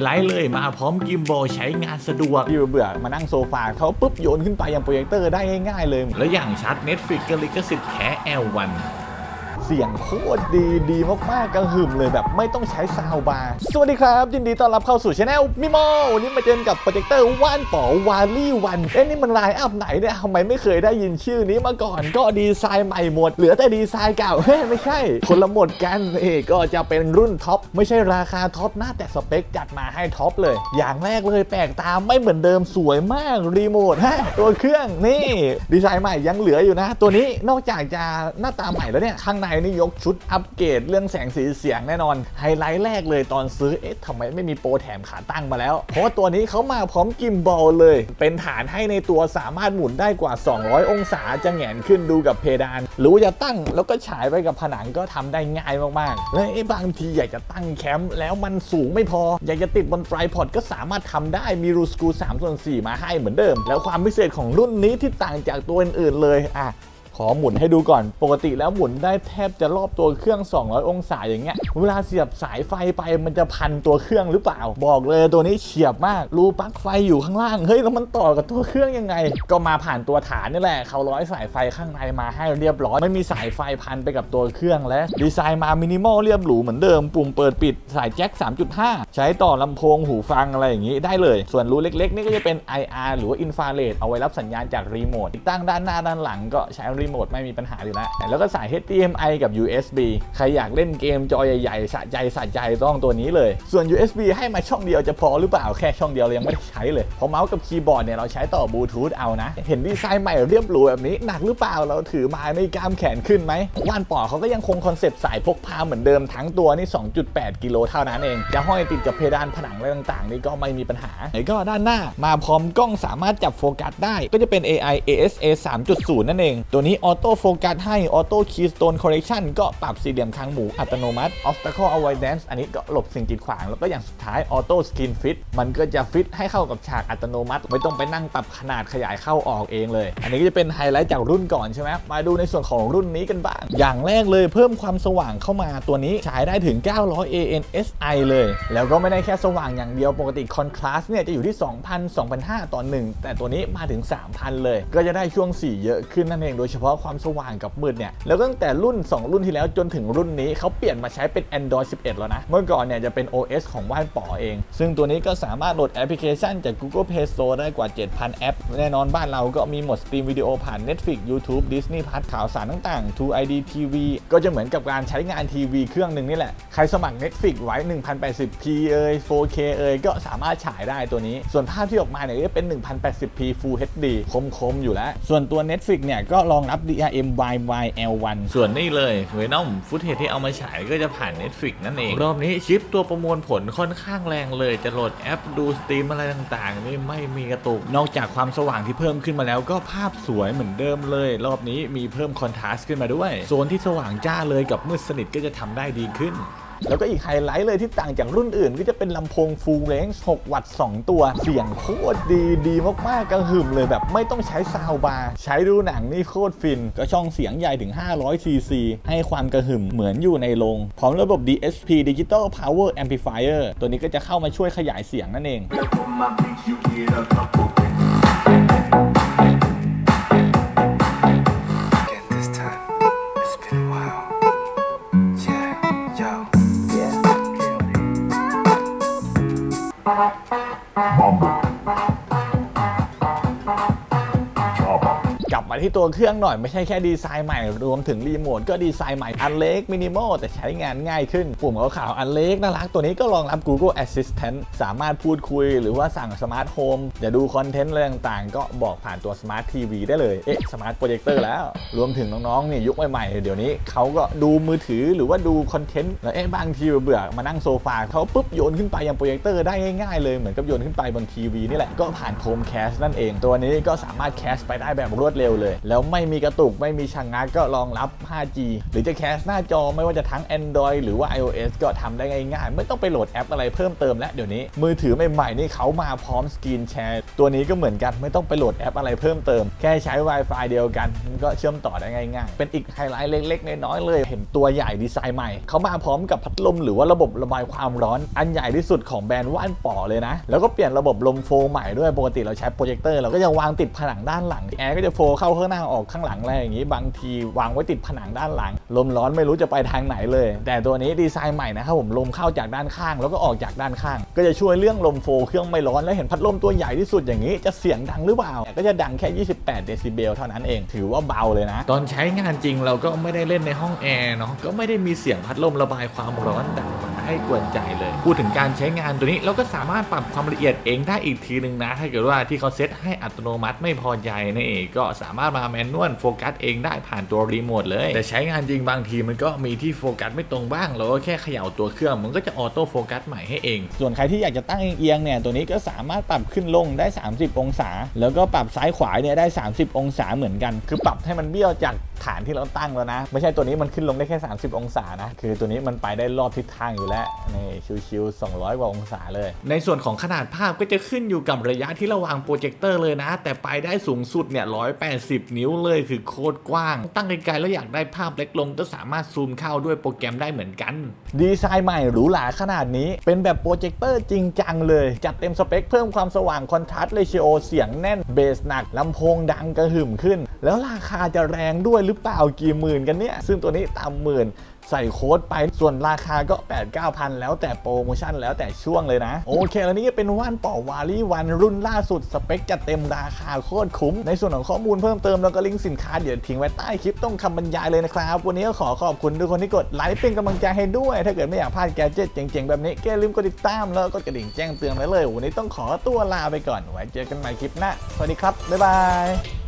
ไลท์เลยมาพร้อมกิมบอลใช้งานสะดวกที่เบื่อๆมานั่งโซฟาเขาปุ๊บโยนขึ้นไปยังโปรเจคเตอร์ได้ง่ายๆเลย แล้วอย่างชัด Netflix ก็ลิขสิทธิ์แค่ L1 เสียงโคตรดีดีมากๆกระหึ่มเลยแบบไม่ต้องใช้ซาวบาร์สวัสดีครับยินดีต้อนรับเข้าสู่ช anel มิโมวันนี้มาเจอกับโปรเจคเตอร์ว่านป๋อวาลี่วันเอ๊ะนี่มันไลน์อัพไหนเนี่ยทำไมไม่เคยได้ยินชื่อนี้มาก่อน ก็ดีไซน์ใหม่หมด เหลือแต่ดีไซน์เก่าเฮ้ยไม่ใช่ คนละหมดกันเอ้ก็จะเป็นรุ่นท็อปไม่ใช่ราคาท็อปหนะแต่สเปคจัดมาให้ท็อปเลย อย่างแรกเลยแปลกตาไม่เหมือนเดิมสวยมากรีโมทฮะตัวเครื่องนี่ ดีไซน์ใหม่ยังเหลืออยู่นะ ตัวนี้นอกจากจะหน้าตาใหม่แล้วเนี่ยข้างในนี่ยกชุดอัปเกรดเรื่องแสงสีเสียงแน่นอน ไฮไลท์แรกเลยตอนซื้อเอ๊ะทำไมไม่มีโปรแถมขาตั้งมาแล้ว เพราะว่าตัวนี้เขามาพร้อมกิมบอลเลย เป็นฐานให้ในตัวสามารถหมุนได้กว่า 200 องศาจะแหงนขึ้นดูกับเพดาน หรือจะตั้งแล้วก็ฉายไปกับผนังก็ทำได้ง่ายมากๆ และไอ้บางทีอยากจะตั้งแคมป์แล้วมันสูงไม่พอ อยากจะติดบนไตรพอดก็สามารถทำได้มีรูสกรู3ส่วน4มาให้เหมือนเดิม แล้วความพิเศษของรุ่นนี้ที่ต่างจากตัวอื่นๆเลยอะ อหมุนให้ดูก่อน ปกติแล้วหมุนได้แทบจะรอบตัวเครื่อง 200 องศาอย่างเงี้ย เวลาเสียบสายไฟไปมันจะพันตัวเครื่องหรือเปล่า บอกเลยตัวนี้เฉียบมาก รูปลั๊กไฟอยู่ข้างล่าง เฮ้ยแล้วมันต่อกับตัวเครื่องยังไง ก็มาผ่านตัวฐานนี่แหละ เขาร้อยสายไฟข้างในมาให้เรียบร้อย ไม่มีสายไฟพันไปกับตัวเครื่องและดีไซน์มามินิมอลเรียบหรูเหมือนเดิม ปุ่มเปิดปิดสายแจ็ค 3.5 ใช้ต่อลำโพงหูฟังอะไรอย่างงี้ได้เลย ส่วนรูเล็ก ๆ นี่ก็จะเป็น IR หรือว่าอินฟราเรดเอาไว้รับสัญญาณจากรีโมทติดตั้งด้านหน้าด้านหลังก็ใช้รีโมทไม่มีปัญหาอยู่แล้ว แล้วก็สาย HDMI กับ USB ใครอยากเล่นเกมจอใหญ่ๆสะใจสะใจต้องตัวนี้เลย ส่วน USB ให้มาช่องเดียวจะพอหรือเปล่าแค่ช่องเดียวเรายังไม่ได้ใช้เลยเพราะเมาส์กับคีย์บอร์ดเนี่ยเราใช้ต่อบลูทูธเอานะ เห็นดีไซน์ใหม่เรียบหรูแบบนี้หนักหรือเปล่าเราถือมาในกล้ามแขนขึ้นไหมว่านปอเขาก็ยังคงคอนเซปต์สายพกพาเหมือนเดิมทั้งตัวนี่ 2.8 กิโลเท่านั้นเองจะห้อยติดกับเพดานผนังอะไรต่างๆ นี่ก็ไม่มีปัญหาแล้วก็ด้านหน้า มาพร้อมกล้องสามารถจับโฟกัสได้ ก็จะเป็น AI ASA 3.0 นั่นเอง ตัวนี้ออโต้โฟกัสให้ออโต้ Keystone Correction ก็ปรับสี่เหลี่ยมคางหมูอัตโนมัติ Obstacle Avoidance อันนี้ก็หลบสิ่งกีดขวาง แล้วก็อย่างสุดท้าย Auto Skin Fit มันก็จะฟิตให้เข้ากับฉากอัตโนมัติ ไม่ต้องไปนั่งปรับขนาดขยายเข้าออกเองเลย อันนี้ก็จะเป็นไฮไลท์จากรุ่นก่อนใช่ไหมมาดูในส่วนของรุ่นนี้กันบ้าง อย่างแรกเลยเพิ่มความสว่างเข้ามาตัวนี้ฉายได้ถึง 900 ANSI เลย แล้วก็ไม่ได้แค่สว่างอย่างเดียวปกติ Contrast เนี่ยจะอยู่ที่ 2,000 2,500ต่อ1แต่ตัวนี้มาถึง 3,000 เลย ก็จะได้ช่วงสีเยอะขึ้นนั่นเองโดยเฉพาะความสว่างกับมืดเนี่ยแล้วตั้งแต่รุ่น 2 รุ่นที่แล้วจนถึงรุ่นนี้เขาเปลี่ยนมาใช้เป็น Android 11 แล้วนะ เมื่อก่อนเนี่ยจะเป็น OS ของว่านป๋อเอง ซึ่งตัวนี้ก็สามารถโหลดแอปพลิเคชันจาก Google Play Store ได้กว่า 7,000 แอป แน่นอนบ้านเราก็มีหมดสตรีมวิดีโอผ่าน Netflix YouTube Disney Plus ข่าวสารต่างๆ True ID TV ก็จะเหมือนกับการใช้งานทีวีเครื่องหนึ่งนี่แหละ ใครสมัคร Netflix ไว้ 1080p เอ่ย 4K เอ่ยก็สามารถฉายได้ตัวนี้ ส่วนภาพที่ออกมาเนี่ยเป็น 1080p Full HD คมๆอยู่แล้ว ส่วนตัว Netflix เนี่ยก็รองรับ DRM YYL1 ส่วนนี่เลย Venom ฟุตเทจที่เอามาฉายก็จะผ่าน Netflix นั่นเอง รอบนี้ชิปตัวประมวลผลค่อนข้างแรงเลย จะโหลดแอปดูสตรีมอะไรต่างๆ นี่ไม่มีกระตุก นอกจากความสว่างที่เพิ่มขึ้นมาแล้วก็ภาพสวยเหมือนเดิมเลย รอบนี้มีเพิ่มคอนทราสต์ขึ้นมาด้วย โซนที่สว่างจ้าเลยกับมืดสนิทก็จะทำได้ดีขึ้น แล้วก็อีกไฮไลท์เลยที่ต่างจากรุ่นอื่น ก็จะเป็นลำโพง full range 6วัตต์2ตัว เสียงโคตรดีดีมากๆกระหึ่มเลยแบบไม่ต้องใช้ซาวบาร์ใช้ดูหนังนี่โคตรฟิน ก็ช่องเสียงใหญ่ถึง 500 cc ให้ความกระหึ่มเหมือนอยู่ในโรงพร้อมระบบ DSP Digital Power Amplifier ตัวนี้ก็จะเข้ามาช่วยขยายเสียงนั่นเอง ที่ตัวเครื่องหน่อยไม่ใช่แค่ดีไซน์ใหม่ รวมถึงรีโมทก็ดีไซน์ใหม่อันเล็กมินิมอลแต่ใช้งานง่ายขึ้น ปุ่มขาวๆอันเล็กน่ารักตัวนี้ก็รองรับ Google Assistant สามารถพูดคุยหรือว่าสั่งสมาร์ทโฮมจะดูคอนเทนต์อะไรต่างๆ ก็บอกผ่านตัวสมาร์ททีวีได้เลย เอ๊ะสมาร์ทโปรเจคเตอร์แล้ว รวมถึงน้องๆเนี่ยยุคใหม่ๆ เดี๋ยวนี้เขาก็ดูมือถือหรือว่าดูคอนเทนต์แล้วเอ๊ะบางทีเบื่อมานั่งโซฟาเขาปุ๊บโยนขึ้นไปยังโปรเจคเตอร์ได้ง่ายๆเลยเหมือนกับโยนขึ้นไปบนทีวีนี่แหละก็ผ่าน Chromecast นั่นเอง ตัวนี้ก็สามารถแคสไปได้แบบรวดเร็วเลยแล้วไม่มีกระตุกไม่มีชะงงักก็รองรับ 5G หรือจะแคสหน้าจอไม่ว่าจะทั้ง Android หรือว่า iOS ก็ทำได้ง่ายๆ ไม่ต้องไปโหลดแอปอะไรเพิ่มเติมแล้วเดี๋ยวนี้ มือถือใหม่ๆนี่เขามาพร้อมสกรีนแชร์ ตัวนี้ก็เหมือนกันไม่ต้องไปโหลดแอปอะไรเพิ่มเติม แค่ใช้ Wi-Fi เดียวกันมันก็เชื่อมต่อได้ง่ายๆ เป็นอีกไฮไลท์เล็กๆน้อยๆเลย เห็นตัวใหญ่ดีไซน์ใหม่ เขามาพร้อมกับพัดลมหรือว่าระบบระบายความร้อน อันใหญ่ที่สุดของแบรนด์ว่านป่อเลยนะ แล้วก็เปลี่ยนระบบลมโฟใหม่ด้วยปกติเราใช้โปรเจคเตอร์เราก็จะวางติดผนังด้านหลังแอร์ก็จะโฟเข้าข้างหน้าออกข้างหลังอะไรอย่างนี้ บางทีวางไว้ติดผนังด้านหลัง ลมร้อนไม่รู้จะไปทางไหนเลย แต่ตัวนี้ดีไซน์ใหม่นะครับผมลมเข้าจากด้านข้าง แล้วก็ออกจากด้านข้าง ก็จะช่วยเรื่องลมโฟเครื่องไม่ร้อนแล้วเห็นพัดลมตัวใหญ่ที่สุดอย่างนี้ จะเสียงดังหรือเปล่าก็จะดังแค่ 28 เดซิเบลเท่านั้นเอง ถือว่าเบาเลยนะ ตอนใช้งานจริงเราก็ไม่ได้เล่นในห้องแอร์เนาะก็ไม่ได้มีเสียงพัดลมระบายความร้อนดังมาให้กวนใจเลย พูดถึงการใช้งานตัวนี้เราก็สามารถปรับความละเอียดเองได้อีกทีหนึ่งนะ ถ้าเกิดว่าที่เขาเซตให้อัตโนมัติไม่พอใจนี่ก็สามารถมาแมนนวลโฟกัสเองได้ผ่านตัวรีโมทเลย แต่ใช้งานจริงบางทีมันก็มีที่โฟกัสไม่ตรงบ้างเราก็แค่เขย่าตัวเครื่องมันก็จะออโต้โฟกัสใหม่ให้เอง ส่วนใครที่อยากจะตั้งเอียงเนี่ยตัวนี้ก็สามารถปรับขึ้นลงได้ 30 องศา แล้วก็ปรับซ้ายขวาเนี่ยได้ 30 องศาเหมือนกัน คือปรับให้มันเบี้ยวจาก ฐานที่เราตั้งแล้วนะ ไม่ใช่ตัวนี้มันขึ้นลงได้แค่ 30 องศานะ คือตัวนี้มันไปได้รอบทิศทางอยู่แล้วนี่ชิวๆ200 กว่าองศาเลย ในส่วนของขนาดภาพก็จะขึ้นอยู่กับระยะที่เราวางโปรเจคเตอร์เลยนะ แต่ไปได้สูงสุดเนี่ย180 นิ้วเลยคือโคตรกว้าง ตั้งไกลๆแล้วอยากได้ภาพเล็กลงก็สามารถซูมเข้าด้วยโปรแกรมได้เหมือนกัน ดีไซน์ใหม่หรูหราขนาดนี้ เป็นแบบโปรเจคเตอร์จริงจังเลย จัดเต็มสเปคเพิ่มความสว่างคอนทราสต์เรชิโอเสียงแน่นเบสหนักลำโพงดังกระหึ่มขึ้น แล้วราคาจะแรงด้วยหรือเปล่ากี่หมื่นกันเนี่ย ซึ่งตัวนี้ตามหมื่นใส่โค้ดไปส่วนราคาก็ 8 9 0 0 0 แล้วแต่โปรโมชั่นแล้วแต่ช่วงเลยนะ โอเค แล้วนี่ก็เป็นว่านป่อวาลี่วันรุ่นล่าสุด สเปคจัดเต็มราคาโคตรคุ้ม ในส่วนของข้อมูลเพิ่มเติมแล้วก็ลิงก์สินค้าเดี๋ยวทิ้งไว้ใต้คลิปต้องคำบรรยายเลยนะครับ วันนี้ก็ขอขอบคุณทุกคนที่กดไลค์เป็นกำลังใจให้ด้วย ถ้าเกิดไม่อยากพลาดแกเจ็ตเจ๋งๆ แบบนี้แกลืมกดติดตามแล้วก็กระดิ่งแจ้งเตือนไว้เลยวันนี้ต้องขอตัวลาไปก่อนไว้เจอกันใหม่คลิปหน้าสวัสดีครับบ๊ายบาย